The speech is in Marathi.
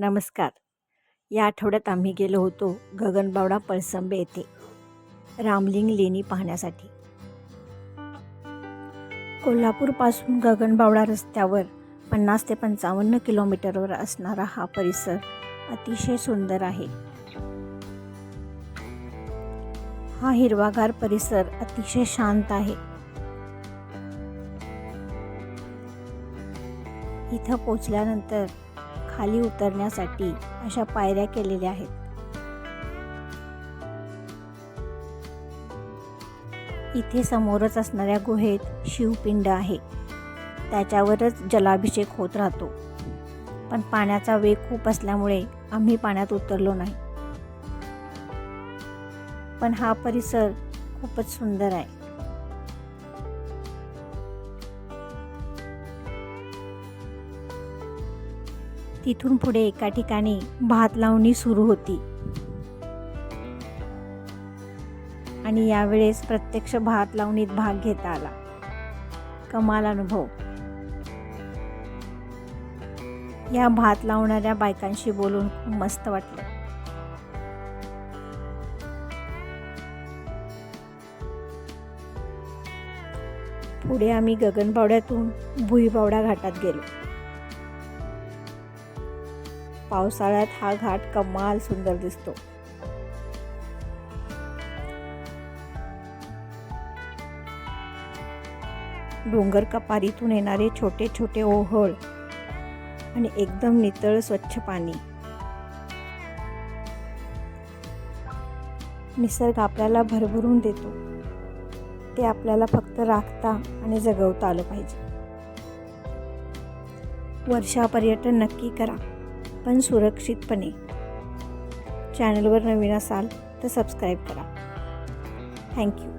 नमस्कार. या आठवड्यात आम्ही गेलो होतो गगनबावडा पळसंबे येथे. रामलिंग लेणी पाहण्यासाठी. कोल्हापूरपासून गगनबावडा रस्त्यावर पन्नास ते पंचावन्न किलोमीटरवर असणारा हा परिसर अतिशय सुंदर आहे. हा हिरवागार परिसर अतिशय शांत आहे. इथं पोचल्यानंतर खाली उतरण्यासाठी अशा पायऱ्या केलेल्या आहेत. इथे समोरच असणाऱ्या गुहेत शिवपिंड आहे. त्याच्यावरच जलाभिषेक होत राहतो. पण पाण्याचा वेग खूप असल्यामुळे आम्ही पाण्यात उतरलो नाही. पण हा परिसर खूपच सुंदर आहे. तिथून पुढे एका ठिकाणी भात लावणी सुरू होती. आणि यावेळेस प्रत्यक्ष भात लावणीत भाग घेता आला. कमाल अनुभव. या भात लावणाऱ्या बायकांशी बोलून खूप मस्त वाटलं. पुढे आम्ही गगनबावड्यातून भुईबावडा घाटात गेलो. पावसाळ्यात हा घाट कमाल सुंदर दिसतो. डोंगर कपारीतून येणारे छोटे छोटे ओहळ आणि एकदम नितळ स्वच्छ पाणी. निसर्ग आपल्याला भरभरून देतो. ते आपल्याला फक्त राखता आणि जगवता आलं पाहिजे. वर्षा पर्यटन नक्की करा. पण सुरक्षितपणे. चॅनलवर नवीन असाल तर सबस्क्राईब करा. थँक्यू